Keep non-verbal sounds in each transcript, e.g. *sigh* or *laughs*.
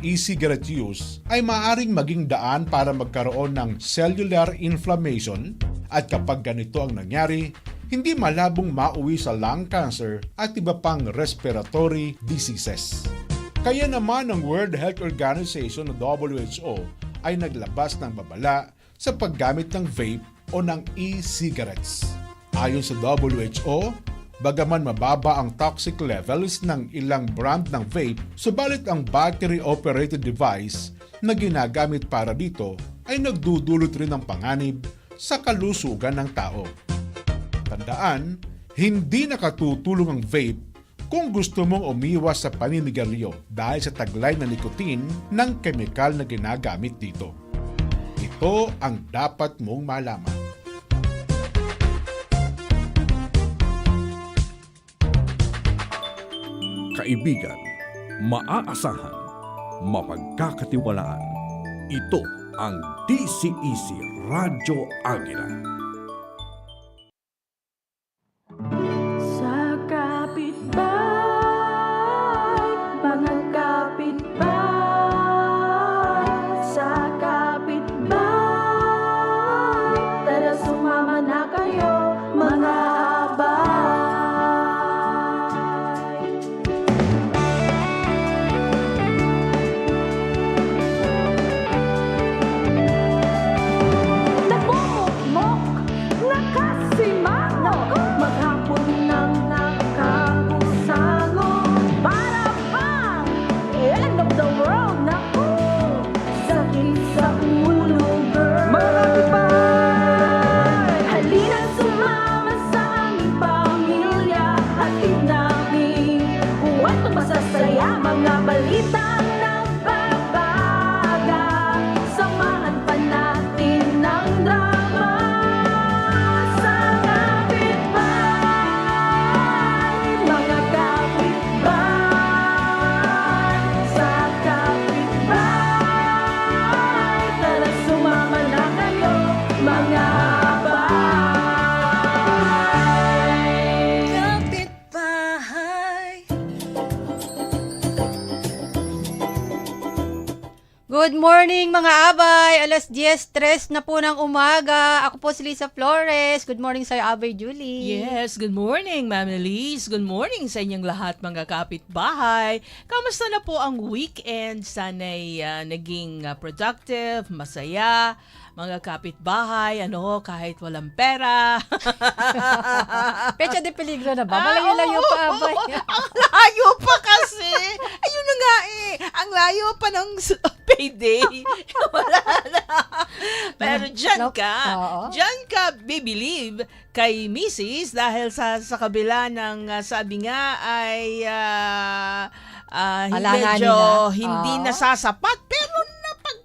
e-cigarette use ay maaring maging daan para magkaroon ng cellular inflammation at kapag ganito ang nangyari, hindi malabong mauwi sa lung cancer at iba pang respiratory diseases. Kaya naman ang World Health Organization o WHO ay naglabas ng babala sa paggamit ng vape o ng e-cigarettes. Ayon sa WHO, Bagaman mababa ang toxic levels ng ilang brand ng vape, subalit ang battery-operated device na ginagamit para dito ay nagdudulot rin ng panganib sa kalusugan ng tao. Tandaan, hindi nakatutulong ang vape kung gusto mong umiwas sa paninigarilyo dahil sa taglay na nikotin ng kemikal na ginagamit dito. Ito ang dapat mong malaman. Kaibigan, maaasahan, mapagkakatiwalaan. Ito ang DCEC Radyo Agila. Morning mga abay! Alas 10.03 na po ng umaga. Ako po si Lisa Flores. Good morning sa'yo, Abay Julie. Yes, good morning, Ma'am Elise. Good morning sa inyong lahat, mga kapitbahay. Kamusta na po ang weekend? Sana'y ah, naging ah, productive, masaya. Mga kapitbahay, ano, kahit walang pera. *laughs* Pecha de peligro na ba? Ah, Malayo-layo oo, pa, Abay. oo. *laughs* ang layo pa kasi. Ayun na nga eh. Ang layo pa ng *laughs* payday. Wala na. Pero dyan ka. Dyan ka bibelieve kay Mrs. dahil sa sa kabila ng ah, sabi nga ay ah, ah, Alanganin medyo na. hindi Oo. nasasapat pero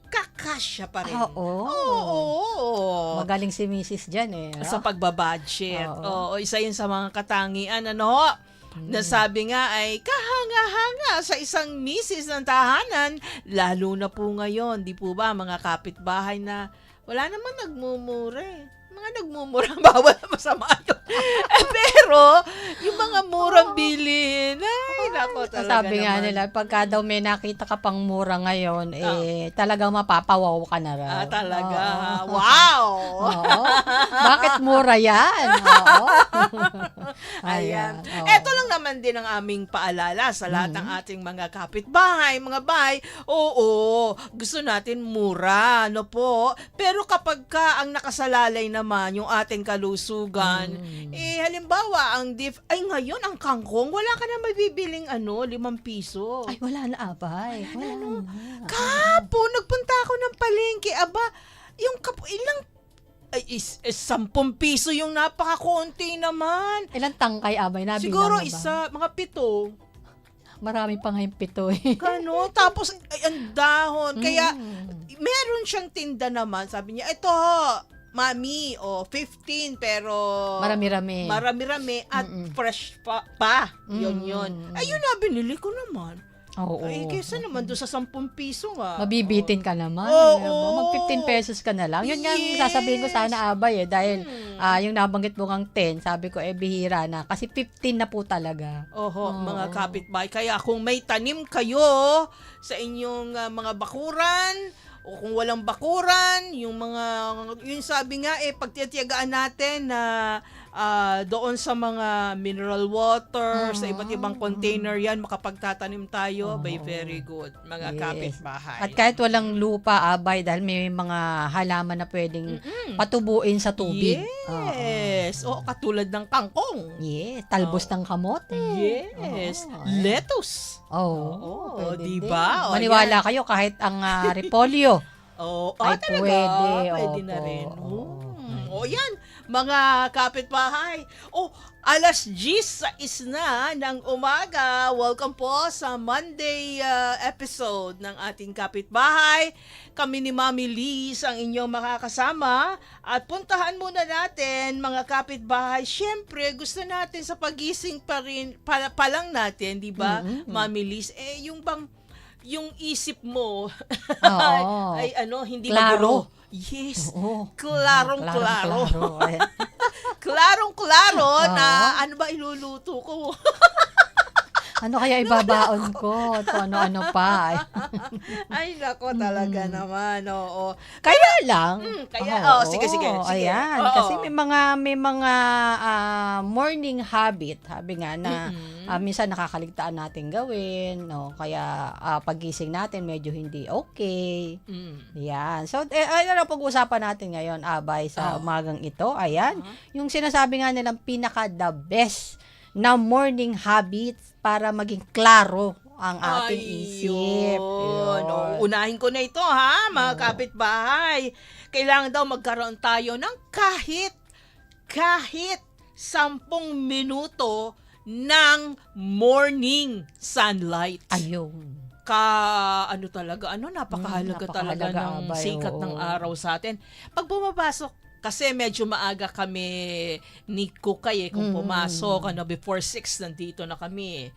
napagkakasya pa rin. Ah, oo. Oo. Magaling si Mrs. dyan eh. no? Sa pagbabudget. Oo. Oo. isa yun sa mga katangian, ano, na sabi nga ay kahanga-hanga sa isang misis ng tahanan, lalo na po ngayon, di po ba, mga kapitbahay na wala naman nagmumura eh. Mga nagmumura, *laughs* bawal na masama yun. *laughs* eh, pero, yung mga murang bilhin, ay, nako talaga Sabi nga naman. nila, pagka daw may nakita ka pang mura ngayon, eh, talagang mapapawaw ka na raw. Ah, talaga. Oo. Wow! *laughs* Oo. Bakit mura yan? *laughs* Oo. *laughs* Ayan. oo. Ito lang naman din ang aming paalala sa lahat ng ating mga kapitbahay, mga bahay. Oo, gusto natin mura, no po. Pero kapag ka ang nakasalalay naman yung ating kalusugan, eh halimbawa ang dif ay ngayon ang kangkong, wala ka na mabibiling ano, limang piso. Ay, wala na, Abay. Wala na. Kapo, nagpunta ako ng palengke, aba, yung kapo, ilang ay, is, is, sampung piso yung napakakonti naman. Ilang tangkay, Abay? Nabilang Siguro ba? isa, mga pito. Marami pa nga yung pito eh. Gano? Tapos, ay, ang dahon. Kaya, Mm. meron siyang tinda naman. Sabi niya, ito, mami, o 15, pero... Marami-rami. Marami-rami at Mm-mm. fresh pa. pa. Yun, Mm. yun. Ayun na, binili ko naman. Oo. Ay, kesa naman doon sa 10 piso nga. Mabibitin ka naman. Oo. mo. Mag 15 pesos ka na lang. Yun nga ang Yes. sasabihin ko sana abay eh. Dahil Hmm. ah, yung nabanggit mo ngang 10, sabi ko eh bihira na. Kasi 15 na po talaga. Oho, Oo. mga kapitbahay. Kaya kung may tanim kayo sa inyong ah, mga bakuran, o kung walang bakuran, yung mga, yung sabi nga eh, pagtitiyagaan natin na ah, doon sa mga mineral water, sa iba't ibang container yan, makapagtatanim tayo, by very good, mga Yes. kapitbahay. At kahit walang lupa, abay, dahil may mga halaman na pwedeng patubuin sa tubig. Oo. Yes. O, katulad ng kangkong. Yes, talbos ng kamote. Yes. Oo. Lettuce. Oo, Oo, pwede di din. ba? O, Maniwala kayo kahit ang ah, repolyo. *laughs* Oh, Ay, ah, talaga? pwede. Pwede na Opo. rin. Oo. Mm. O yan, mga kapitbahay. O, alas 10 sa isna ng umaga. Welcome po sa Monday uh, episode ng ating kapitbahay. Kami ni Mami Liz ang inyong makakasama. At puntahan muna natin, mga kapitbahay. Siyempre, gusto natin sa pagising pa rin, pa, pa lang natin, di ba, Mm-mm. Mami Liz? Eh, yung bang yung isip mo ay, *laughs* ay ano, hindi Klaro. magulo. Yes. Oo. Klarong klaro. Klarong-klaro. Ayan. *laughs* Klarong klaro Oo. na ano ba iluluto ko. *laughs* Ano kaya ibabaon ko? Kung ano-ano pa. Ay nako talaga naman. Oo. Kaya lang. Mm, kaya- oh, sige, sige, sige. Ayan. Oo. Kasi may mga may mga ah, morning habit, sabi nga na Mm-mm. Ah, minsan nakakaligtaan natin gawin, no? Kaya ah, pagising natin medyo hindi okay. Mm. Yan. So, eh, ano na pag-uusapan natin ngayon, abay, sa Oh. umagang ito. Ayan. Uh-huh. Yung sinasabi nga nilang pinaka the best na morning habits para maging klaro ang ating isip. Ayun. Yun. O, unahin ko na ito ha, mga kapitbahay. Kailangan daw magkaroon tayo ng kahit kahit sampung minuto ng morning sunlight. Ayun. ka ano talaga ano napakahalaga, Mm, talaga napakahalaga, ng abay, sikat oo. ng araw sa atin. Pag bumapasok kasi medyo maaga kami ni Kukay eh, kung Mm. pumasok ano before 6 nandito na kami. eh.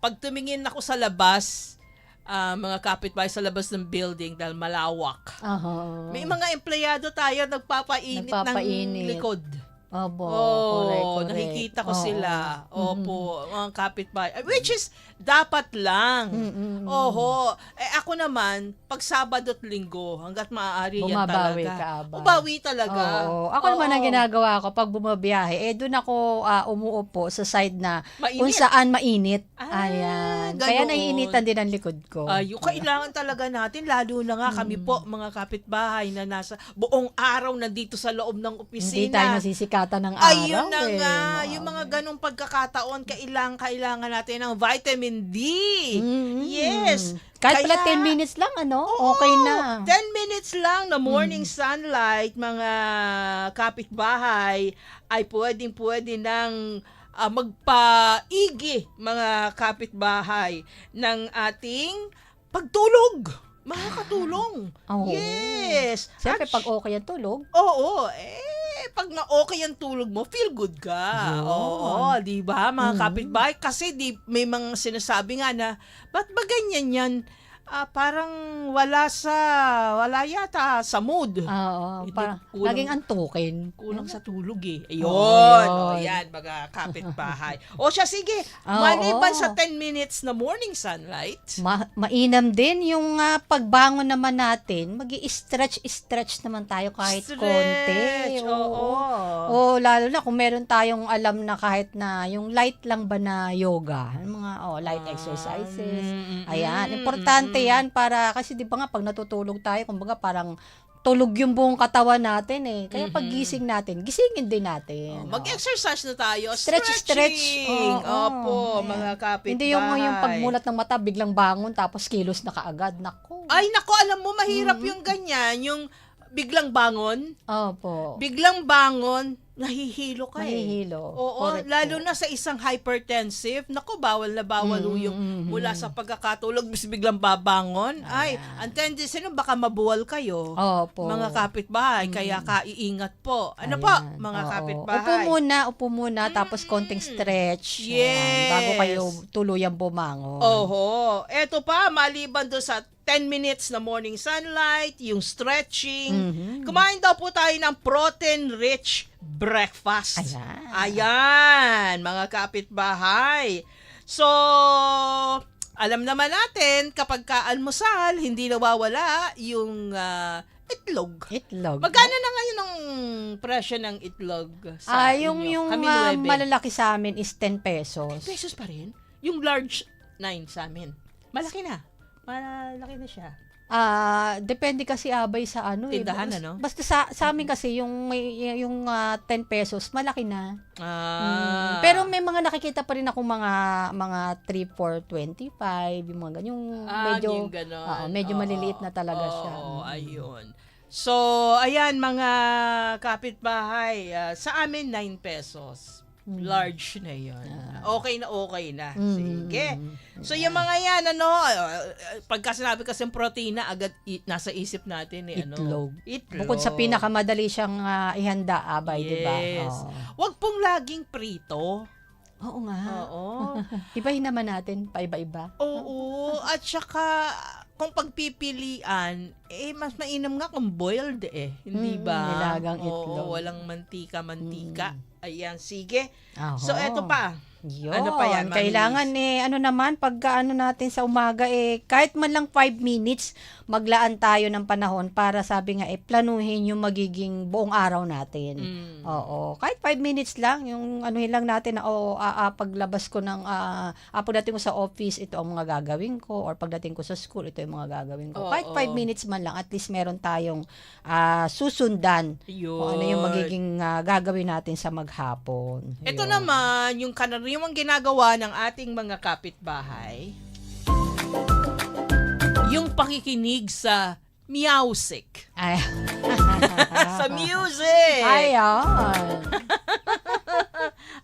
Pag tumingin ako sa labas, ah, mga kapitbahay sa labas ng building dahil malawak. Aha. May mga empleyado tayo nagpapainit, Nagpapainit. ng likod. Obo, Oh, correct, correct. nakikita ko Oo. sila. Mhm. Opo, mga kapitbahay. Which is, dapat lang. Mm-mm. Oho. Eh ako naman, pag Sabado at Linggo, hanggat maaari yan Bumabawi talaga. ka, Aba. Ubawi talaga. Oo. Ako naman ang ginagawa ko pag bumabiyahe, eh doon ako ah, umuupo sa side na Mainit. kung saan mainit. Ah, Ayan. Kaya ganoon. naiinitan din ang likod ko. Ay, kailangan talaga natin, lalo na nga kami po, mga kapitbahay na nasa buong araw nandito sa loob ng opisina. Hindi tayo nasisikatan ng araw. Ayun na eh. nga, No. yung mga ganong pagkakataon, kailangan, kailangan natin ng vitamin D. Mm. Yes. Kahit pala Kaya- 10 minutes lang, ano? Oo, okay na. 10 minutes lang na morning Mm. sunlight, mga kapitbahay, ay pwedeng pwede ng ah, magpaigi mga kapitbahay ng ating pagtulog. Makakatulong. Oo. Yes. Siyempre, pag okay ang tulog, Oo, eh, pag na okay ang tulog mo, feel good ka. Yun. Oo, di ba, mga Mm. kapitbahay? Kasi di, may mga sinasabi nga na, ba't ba ganyan yan? Ah, parang wala sa, wala yata sa mood. oo, kulang- laging antukin. Kulang sa tulog eh. Ayun. Oo, O, yun. yan, mga kapitbahay. o siya, sige. Oo. Maliban sa 10 minutes na morning sunlight. Ma- mainam din yung ah, pagbangon naman natin, mag stretch stretch naman tayo kahit Stretch, konti. Oo. Oo, lalo na kung meron tayong alam na kahit na yung light lang ba na yoga, yung mga oh, light Ah, exercises. mm, mm, Ayan, mm, importante mm, mm. yan para kasi 'di ba nga pag natutulog tayo, kumbaga parang tulog yung buong katawan natin eh. Kaya pag gising natin, gisingin din natin. Oh. Mag-exercise na tayo. Stretch, stretch. Stretching. Oo, Opo, ayan. mga kapitbahay. Hindi yung, yung pagmulat ng mata, biglang bangon, tapos kilos na kaagad. Nako. Ay, nako, alam mo, mahirap Mhm. yung ganyan. Yung biglang bangon, Opo. biglang bangon, nahihilo ka eh. Mahihilo. Oo, Correct lalo po. na sa isang hypertensive. Naku, bawal na bawal Mm, yung mm, mula sa pagkakatulog, biglang babangon. Ay, ang tendency nun, baka mabuwal kayo. Opo. Mga kapitbahay, kaya kaiingat po. Ano po, Ayan, mga oo. kapitbahay? Upo muna, upo muna, tapos konting stretch. Ayan, Yes. bago kayo tuluyang bumangon. Oho. Eto pa, maliban doon sa 10 minutes na morning sunlight, yung stretching. Mhm. Kumain daw po tayo ng protein-rich breakfast. Ayan. Ayan, mga kapitbahay. So, alam naman natin, kapag ka-almusal, hindi nawawala yung ah, itlog. Itlog. Magkano na ngayon ang presyo ng itlog sa Ah, yung inyo? yung Kami nuwebe. malalaki sa amin is 10 pesos. pesos pa rin. Yung large 9 sa amin. Malaki na. Malaki na siya. Ah, depende kasi abay sa ano eh. Tindahan, Basta- ano? Basta sa sa amin kasi yung may yung ah, 10 pesos malaki na. Ah. Mm, Pero may mga nakikita pa rin ako mga mga 3 for 25, yung mga ganyan, yung Ah, medyo yung ganon. Oo, medyo Oo, maliliit na talaga oo, siya. Oo, Mm. ayun. So, ayan mga kapitbahay, ah, sa amin 9 pesos. Large na yun. Okay na okay na. Mm. Sige. So, yung mga yan, ano, ah, pagka sinabi kasi protina, agad i- nasa isip natin eh, ano. Itlog. Itlog. Bukod sa pinakamadali siyang ah, ihanda abay, 'di ba? Yes. Oo. Wag pong laging prito. Oo nga. Oo. *laughs* Ibahin naman natin paiba-iba. Oo. At saka, kung pagpipilian, eh, mas mainam nga kung boiled eh. Hindi Mm, ba? nilagang Oo, itlog. Mm. walang mantika-mantika. Ayan, sige. Aho. So, eto pa. Yun. Ano pa yan, Mami Kailangan eh, ano naman, pagka ano natin sa umaga eh, kahit man lang 5 minutes, maglaan tayo ng panahon para sabi nga eh, planuhin yung magiging buong araw natin. Mm. Oo. Kahit 5 minutes lang, yung ano lang natin na, oh, ah, ah, paglabas ko ng, ah, ah, pagdating ko sa office, ito ang mga gagawin ko, or pagdating ko sa school, ito yung mga gagawin ko. Oo. Kahit 5 minutes man lang, at least meron tayong ah, susundan Yun. kung ano yung magiging ah, gagawin natin sa maghapon. Ito Yun. naman, yung kanariwang ginagawa ng ating mga kapitbahay, yung pakikinig sa *laughs* music. Ay. sa music! Ayan.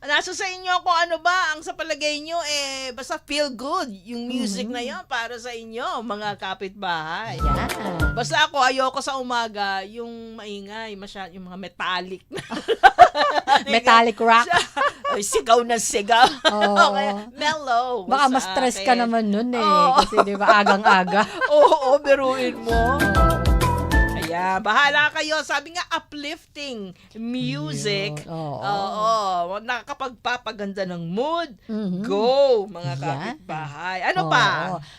Nasa sa inyo kung ano ba ang sa palagay nyo, eh, basta feel good yung music na yon para sa inyo, mga kapitbahay. Ayan. Basta ako, ayoko sa umaga, yung maingay, masya, yung mga metallic na. *laughs* Metallic rock. Ay, sigaw na sigaw. Oo. *laughs* Kaya mellow. Baka mas stress ka naman nun eh. Oo. Kasi di ba agang-aga. *laughs* Oo, biruin mo. Ayan, bahala kayo. Sabi nga, uplifting music. Yun, oo. Oo. Nakakapagpapaganda ng mood. Mhm. Go, mga kapitbahay. Ano Oo. pa?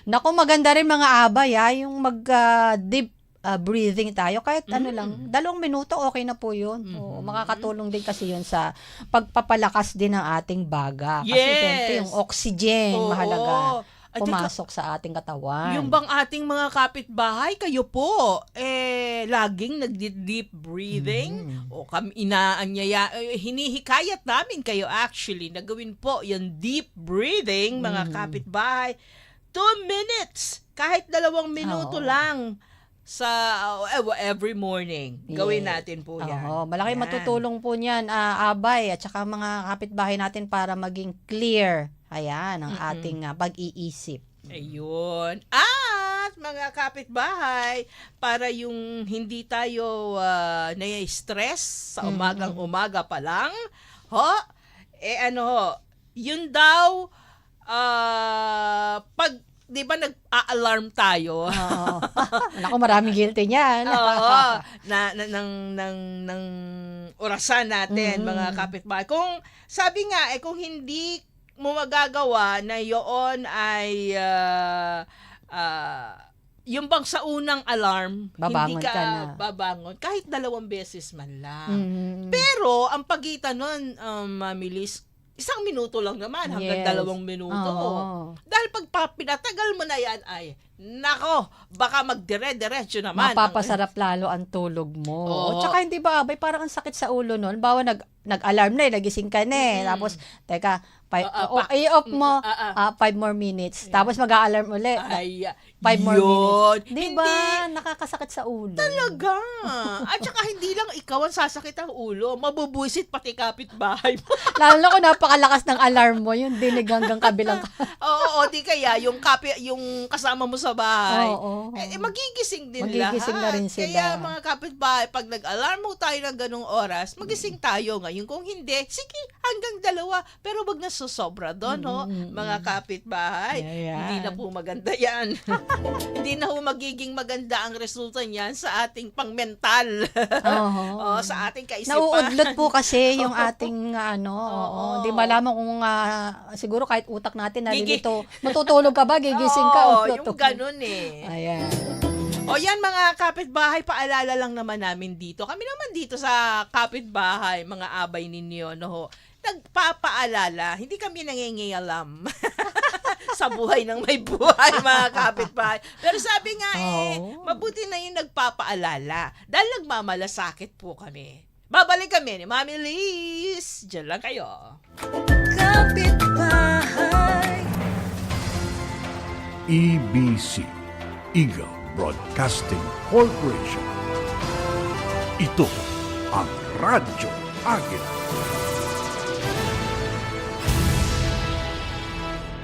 Naku, maganda rin mga abay ha, yung mag ah, deep ah, breathing tayo. Kahit ano Mm. lang, dalawang minuto okay na po yun. Mhm. Oo, makakatulong din kasi yun sa pagpapalakas din ng ating baga. Kasi Yes. syempre yung oxygen, Oo. mahalaga. Pumasok sa ating katawan. Yung bang ating mga kapitbahay, kayo po, eh, laging nagdi-deep breathing? Mhm. O kami inaanyaya, eh, hinihikayat namin kayo actually na gawin po yung deep breathing, mga Mhm. kapitbahay. Two minutes, kahit dalawang minuto Oo. lang sa uh, every morning. Gawin Yes. natin po yan. Oo, malaki Yan. matutulong po niyan, ah, abay, at saka mga kapitbahay natin para maging clear. Ayan, ang Mm-mm. ating ah, pag-iisip. Ayun. At mga kapitbahay, para yung hindi tayo uh, stress sa umagang umaga pa lang, ho, eh ano ho, yun daw, ah, pag, di ba nag-a-alarm tayo? Oo. *laughs* Naku, maraming guilty niyan. Oo, *laughs* na, na ng ng ng orasan natin Mhm. mga kapitbahay. Kung sabi nga eh kung hindi mo magagawa na yoon ay ah, ah, yung bang sa unang alarm, Babangon hindi ka, ka na. babangon kahit dalawang beses man lang. Mhm. Pero ang pagitan nun, um, Mami Liz, isang minuto lang naman hanggang Yes. dalawang minuto. Oo. Dahil pag pa- pinatagal mo na yan, ay, nako, baka magdire-diretso naman. Mapapasarap lalo ang tulog mo. Oo. At saka hindi ba, abay, parang ang sakit sa ulo nun. Bawa nag, nag-alarm na eh, nagising ka na eh. Tapos, teka, five, Ah, ah, oh, pa- i-off mo, ah, ah. ah, five more minutes. Tapos mag-a-alarm ulit. Ay, five more yun. minutes. Di ba? Hindi. Nakakasakit sa ulo. Talaga. *laughs* At saka hindi lang ikaw ang sasakit ang ulo. Mabubuisit pati kapitbahay mo. *laughs* Lalo na kung napakalakas ng alarm mo, yung dinig hanggang kabilang *laughs* Oo, o di kaya yung kapi, yung kasama mo sa bahay. Oo. Eh, eh, magigising din Magigising lahat. na rin sila. Kaya mga kapitbahay, pag nag-alarm mo tayo ng ganong oras, magising tayo ngayon. Kung hindi, sige, hanggang dalawa. Pero wag na susobra doon, ho, mga kapitbahay. Ayan. Hindi na po maganda yan. *laughs* hindi na po magiging maganda ang resulta niyan sa ating pang-mental. *laughs* Oo. o, sa ating kaisipan. Nauudlot po kasi *laughs* yung ating ano, oo. Hindi malaman kung ah, siguro kahit utak natin narilito. Matutulog ka ba? Gigising ka? Oo, o yung ganun eh. Ayan. O yan mga kapitbahay, paalala lang naman namin dito. Kami naman dito sa kapitbahay, mga abay ninyo, no ho, nagpapaalala, hindi kami nangingialam sa buhay ng may buhay, *laughs* mga kapitbahay. Pero sabi nga eh, Oo. mabuti na yung nagpapaalala dahil nagmamalasakit po kami. Babalik kami ni Mami Liz. Diyan lang kayo. EBC, E Eagle Broadcasting Corporation. Ito ang Radyo Agila.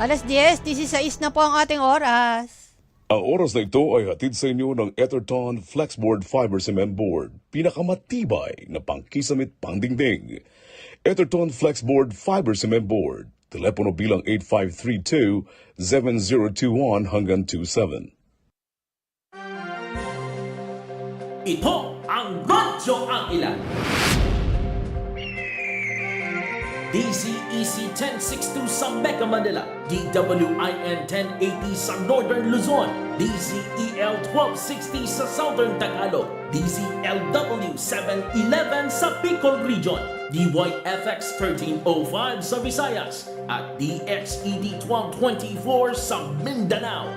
Alas 10, 16 na po ang ating oras. Ang oras na ito ay hatid sa inyo ng Etherton Flexboard Fiber Cement Board. Pinakamatibay na pangkisamit pangdingding. Etherton Flexboard Fiber Cement Board. Telepono bilang 8532-7021 hanggang 27. Ito ang Radyo Angela. DZEC 1062 sa Mega Manila, DWIN 1080 sa Northern Luzon, DZEL 1260 sa Southern Tagalog, DZLW 711 sa Bicol Region, DYFX 1305 sa Visayas, at DXED 1224 sa Mindanao.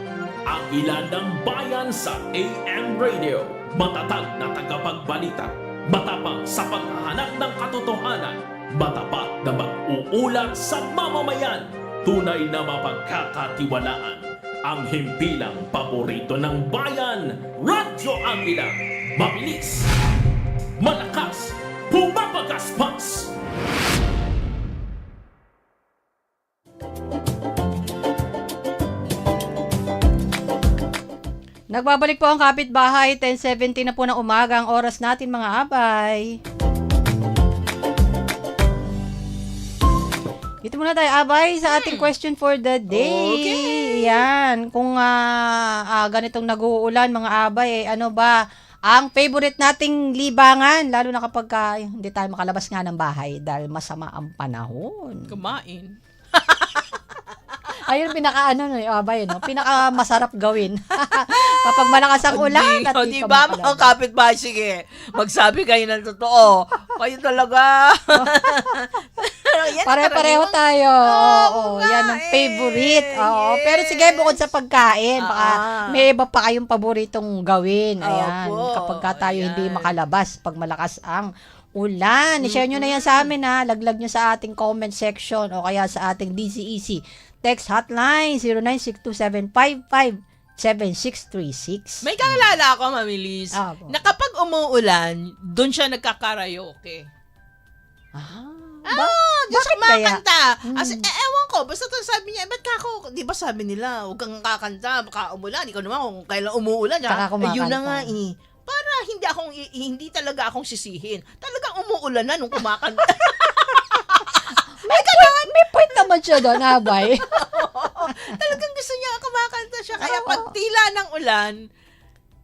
Ang ilan ng bayan sa AM Radio. Matatag na tagapagbalita. Matapang sa paghahanap ng katotohanan. Matapat na mag-uulat sa mamamayan. Tunay na mapagkakatiwalaan. Ang himpilang paborito ng bayan. Radyo Angela. Mabilis. Malakas. Pumapagaspas. Nagbabalik po ang kapitbahay, 10.70 na po ng umaga ang oras natin mga abay. Dito muna tayo, abay, sa ating question for the day. Okay. Yan, kung ah, ah, ganitong nag-uulan mga abay, eh, ano ba ang favorite nating libangan, lalo na kapag ah, hindi tayo makalabas nga ng bahay dahil masama ang panahon. Kumain. *laughs* Ayun, pinaka ano, no, abay, no? pinaka masarap gawin. *laughs* kapag malakas ang ulan at O, di di ka ba mga kapitbahay? Sige, magsabi kayo ng totoo. Kayo talaga. *laughs* Yan Pare-pareho tayo. Oo, nga yan ang eh. favorite. Oo, Yes. pero sige, bukod sa pagkain, baka Ah. may iba pa kayong paboritong gawin. Ayan, Opo, kapag ka tayo hindi ayan. makalabas, pag malakas ang ulan. I-share nyo na yan sa amin ha. Laglag nyo sa ating comment section o kaya sa ating DCEC text hotline 0962-755-7636. May kakilala ako, Mami Liz, Ah, po. na kapag umuulan, doon siya nagkakaraoke. Ah, Ah, ba- doon siya bakit kaya? kumakanta. As, eh, ewan ko, basta to sabi niya, ba't ka ako, di ba sabi nila, huwag kang kakanta, baka umulan, ikaw naman kung kailan umuulan, Tsaka ha? Eh, yun na kumakanta. nga eh. Para hindi akong i- hindi talaga akong sisihin. Talagang umuulan na nung kumakanta. *laughs* may, point, may point naman siya doon, abay. *laughs* Talagang gusto niya kumakanta siya. Kaya pag tila ng ulan,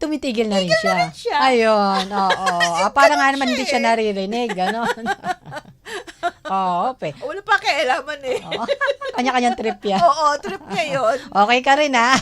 tumitigil na rin siya. rin siya. Ayun, oo. *laughs* Ah, para nga naman hindi siya naririnig, gano'n. *laughs* oo, pe. wala pa kailaman eh. Oo. Kanya-kanyang trip yan. *laughs* Oo, trip niya yun. Okay ka rin, ha?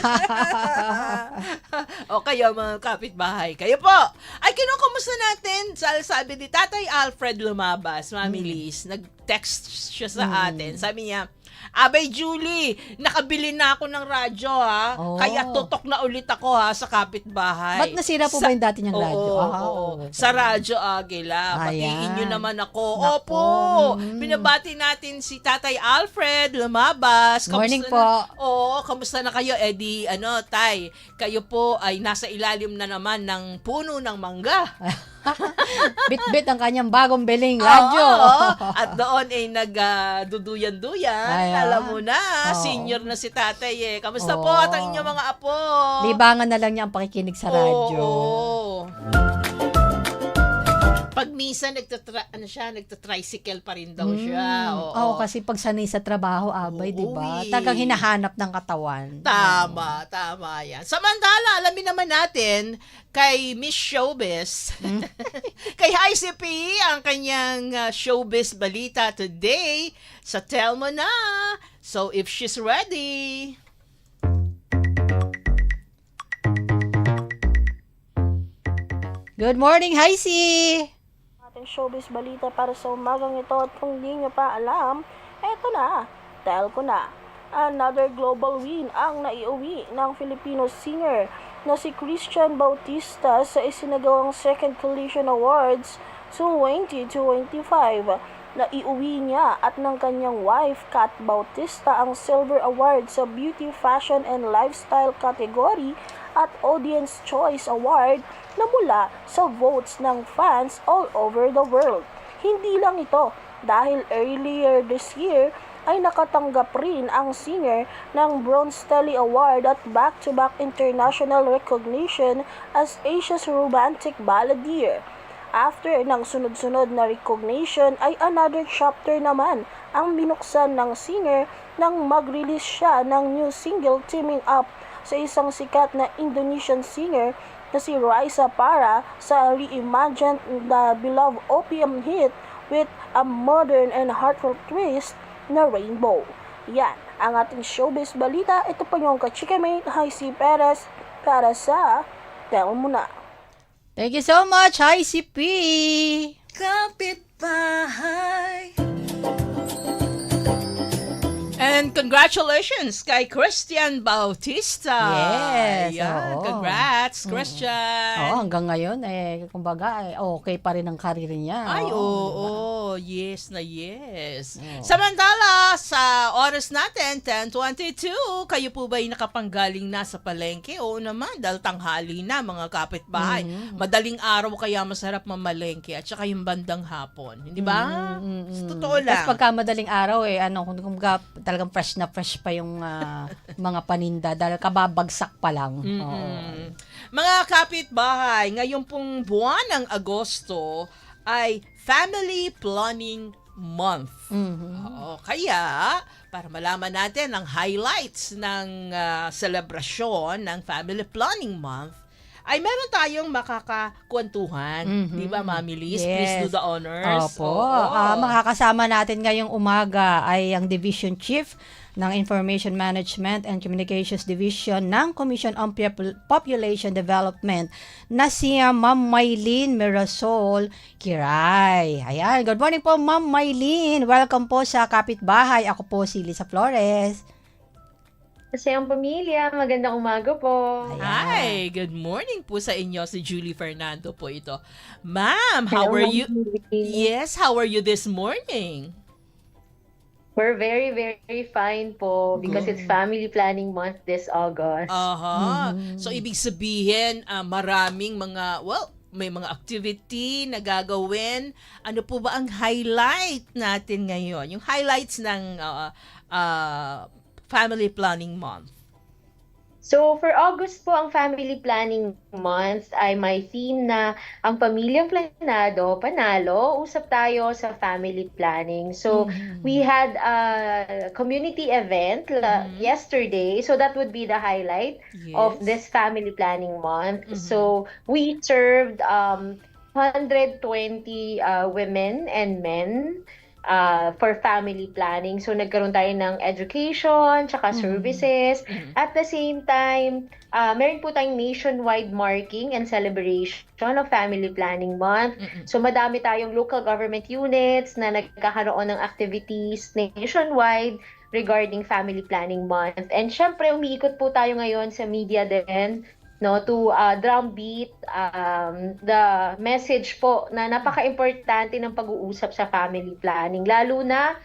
o kayo mga kapitbahay, kayo po. Ay, kinukumusta natin? Sa- Sabi ni Tatay Alfred Lumabas, Mami Liz, nag-text siya sa atin. Sabi niya, Abay, Julie, nakabili na ako ng radyo, ha? Oh. Kaya tutok na ulit ako, ha, sa kapitbahay. Ba't nasira po Sa- ba yung dati niyang radyo? Oo, Ah, oo. okay. Sa Radyo Agila. Patiin nyo naman ako. Nako. Opo! Mm. Binabati natin si Tatay Alfred Lumabas. Morning Kamusta po. Na, oo, kamusta na kayo? Eh di, ano, Tay, kayo po ay nasa ilalim na naman ng puno ng mangga. *laughs* Bit-bit ang kanyang bagong beling radyo. Oo, at doon ay nagduduyan-duyan. Ayan. Alam mo na, Oo. senior na si tatay eh. Kamusta po Oo. at ang inyong mga apo? Libangan na lang niya ang pakikinig sa radyo. Oo. Pag minsan nagtatra ano siya, nagta-tricycle pa rin daw siya. Mm. Oo. Oo, kasi pag sanay sa trabaho, abay, di ba? Oo, eh. Tagang hinahanap ng katawan. Tama, tama yan. Samantala, alamin naman natin kay Miss Showbiz, *laughs* kay ICP, ang kanyang uh, showbiz balita today sa Tell Mo Na. So, if she's ready... Good morning, Heisey! Ating showbiz balita para sa umagang ito at kung di nyo pa alam, eto na, tell ko na. Another global win ang naiuwi ng Filipino singer na si Christian Bautista sa isinagawang Second Collision Awards 2025. Naiuwi niya at ng kanyang wife Kat Bautista ang Silver Award sa Beauty, Fashion and Lifestyle category at Audience Choice Award na mula sa votes ng fans all over the world. Hindi lang ito dahil earlier this year ay nakatanggap rin ang singer ng Bronze Telly Award at back-to-back international recognition as Asia's Romantic Balladeer. After ng sunod-sunod na recognition ay another chapter naman ang binuksan ng singer nang mag-release siya ng new single teaming up sa isang sikat na Indonesian singer na si Raisa Para sa reimagined the beloved opium hit with a modern and heartfelt twist na Rainbow. Yan, ang ating showbiz balita. Ito po yung kachikemate, Heisey Perez, para sa Tell Mo Na. Thank you so much, ICP! And congratulations kay Christian Bautista. Yes, Yan, oo. congrats, Christian. Oo, hanggang ngayon, eh, kumbaga, eh, okay pa rin ang karir niya. Ay, oo, yes na yes. Oo. Samantala, sa oras natin, 10.22, kayo po ba'y nakapanggaling na sa palengke? Oo naman, dahil tanghali na, mga kapitbahay. Mm-hmm. Madaling araw kaya masarap mamalengke at saka yung bandang hapon. Hindi ba? Mm, mm, Sa mm. Totoo lang. Tapos pagka madaling araw, eh, ano, kung kumbaga, talagang fresh na fresh pa yung ah, *laughs* mga paninda dahil kababagsak pa lang. Oo. Mm. Mga kapitbahay, ngayon pong buwan ng Agosto ay Family Planning Month. Mhm. Oo, kaya para malaman natin ang highlights ng ah, selebrasyon ng Family Planning Month, ay meron tayong makakakwentuhan. Mhm. Di ba, Mami Liz? Yes. Please do the honors. Opo. Oo. Ah, makakasama natin ngayong umaga ay ang Division Chief ng Information Management and Communications Division ng Commission on Popul- Population Development na si ah, Ma'am Maylene Mirasol Kiray. Ayan, good morning po Ma'am Maylene. Welcome po sa Kapitbahay. Ako po si Lisa Flores. Kasi ang pamilya, magandang umaga po. Ayan. Hi, good morning po sa inyo. Si Julie Fernando po ito. Ma'am, how Hello, are you? Yes, how are you this morning? We're very, very fine po because it's family planning month this August. Aha. Mhm. So, ibig sabihin, ah, maraming mga, well, may mga activity na gagawin. Ano po ba ang highlight natin ngayon? Yung highlights ng ah, ah, Family Planning Month. So, for August po, ang family planning month ay may theme na ang pamilyang planado, panalo, usap tayo sa family planning. So, we had a community event Mhm. yesterday. So, that would be the highlight of Yes. this family planning month. Mhm. So we served um 120 uh, women and men ah, for family planning. So nagkaroon tayo ng education, tsaka services. At the same time, ah, meron po tayong nationwide marking and celebration of Family Planning Month. Mm-mm. So madami tayong local government units na nagkakaroon ng activities nationwide regarding Family Planning Month. And syempre, umiikot po tayo ngayon sa media din no to uh, drumbeat um, the message po na napaka-importante ng pag-uusap sa family planning. Lalo na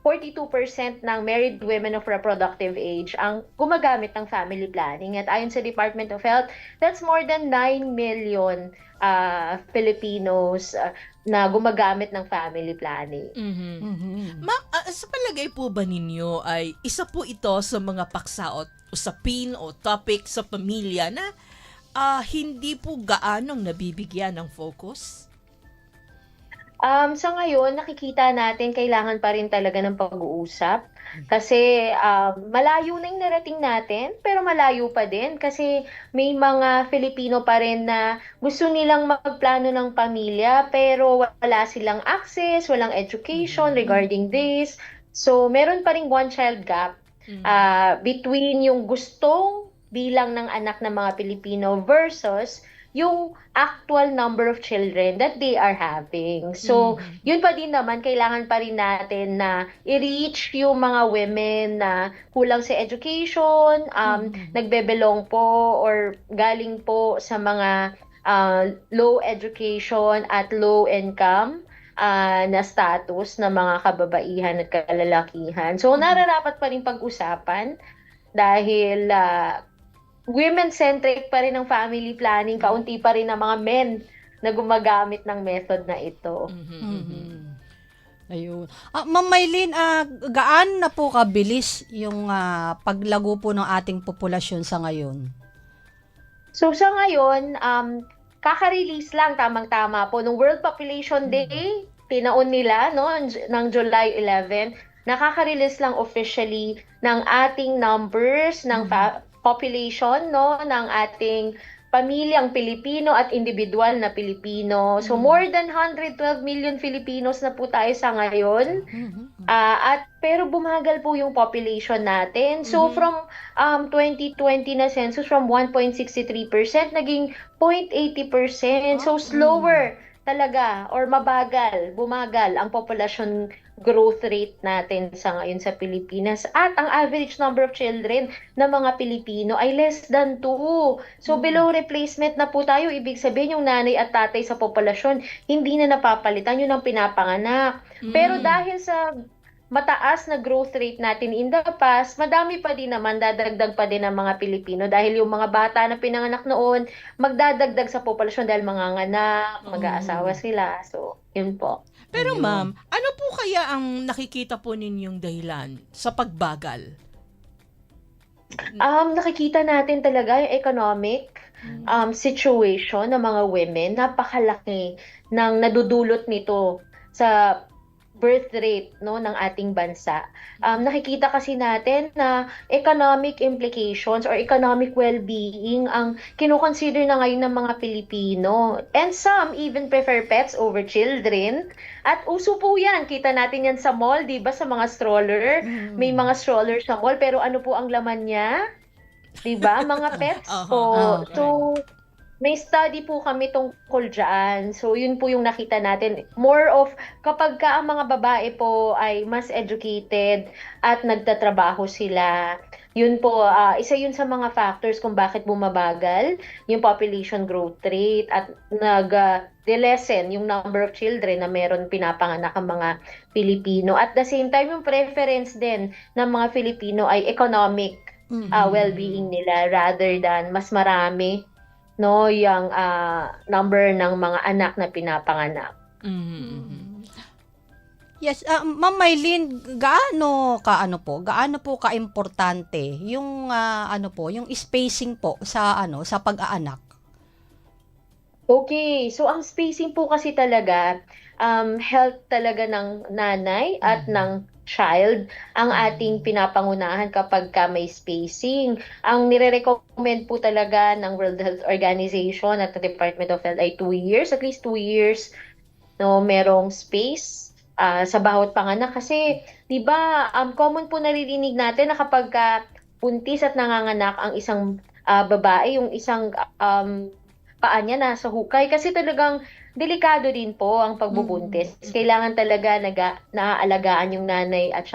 42% ng married women of reproductive age ang gumagamit ng family planning. At ayon sa Department of Health that's more than 9 million uh, Filipinos uh, na gumagamit ng family planning. Mhm. Mhm. Ma'am, ah, sa palagay po ba ninyo ay isa po ito sa mga paksa o usapin o topic sa pamilya na ah, hindi po gaanong nabibigyan ng focus? Um, sa ngayon, nakikita natin kailangan pa rin talaga ng pag-uusap. Kasi um, malayo na yung narating natin, pero malayo pa din. Kasi may mga Filipino pa rin na gusto nilang magplano ng pamilya, pero wala silang access, walang education regarding this. So, meron pa rin one-child gap ah, between yung gustong bilang ng anak ng mga Pilipino versus yung actual number of children that they are having. So, yun pa din naman, kailangan pa rin natin na i-reach yung mga women na kulang sa education, um, nagbebelong po or galing po sa mga ah, low education at low income ah, na status ng mga kababaihan at kalalakihan. So, nararapat pa rin pag-usapan dahil ah, women-centric pa rin ang family planning, kaunti pa rin ang mga men na gumagamit ng method na ito. Mhm, Mhm. mhm. Ayun. Ah, Ma'am Maylin, ah, gaan na po kabilis yung ah, paglago po ng ating populasyon sa ngayon? So sa ngayon, um, kaka-release lang tamang-tama po nung World Population Day, tinaon nila no ng July 11, nakaka-release lang officially ng ating numbers ng fa- population no ng ating pamilyang Pilipino at individual na Pilipino. So more than 112 million Filipinos na po tayo sa ngayon. Ah, at pero bumagal po yung population natin. So from um 2020 na census from 1.63% naging 0.80%. So slower talaga or mabagal, bumagal ang population growth rate natin sa ngayon sa Pilipinas at ang average number of children ng mga Pilipino ay less than 2. So below replacement na po tayo, ibig sabihin yung nanay at tatay sa populasyon hindi na napapalitan, yun ang pinapanganak. Pero dahil sa mataas na growth rate natin in the past, madami pa din naman, dadagdag pa din ang mga Pilipino dahil yung mga bata na pinanganak noon, magdadagdag sa populasyon dahil manganganak, mag-aasawa sila. So, yun po. Pero ma'am, ano po kaya ang nakikita po ninyong dahilan sa pagbagal? Um, nakikita natin talaga yung economic um, situation ng mga women. Napakalaki ng nadudulot nito sa birth rate no ng ating bansa. Um, nakikita kasi natin na economic implications or economic well-being ang kinoconsider na ngayon ng mga Pilipino. And some even prefer pets over children. At uso po yan. Kita natin yan sa mall, di ba? Sa mga stroller. May mga stroller sa mall. Pero ano po ang laman niya? Di ba? Mga *laughs* pets po. Ah, So, may study po kami tungkol dyan. So, yun po yung nakita natin. More of, kapag ka ang mga babae po ay mas educated at nagtatrabaho sila, yun po, ah, isa yun sa mga factors kung bakit bumabagal yung population growth rate at nag de-lessen yung number of children na meron pinapanganak ang mga Pilipino. At the same time, yung preference din ng mga Filipino ay economic ah, well-being nila rather than mas marami no yung ah, number ng mga anak na pinapanganak. Mhm, mhm. Yes, ah, Ma'am Maylin, gaano ka ano po? Gaano po kaimportante yung ah, ano po, yung spacing po sa ano, sa pag-aanak? Okay, so ang spacing po kasi talaga um, health talaga ng nanay at ng child ang mm. ating pinapangunahan kapag ka may spacing. Ang nire-recommend po talaga ng World Health Organization at the Department of Health ay 2 years, at least 2 years no merong space uh, sa bawat panganak. Kasi 'di ba um, common po naririnig natin na kapag uh, buntis at nanganganak ang isang uh, babae yung isang um paa niya nasa hukay. Kasi talagang delikado din po ang pagbubuntis. Mm. Kailangan talaga naga, naaalagaan yung nanay at saka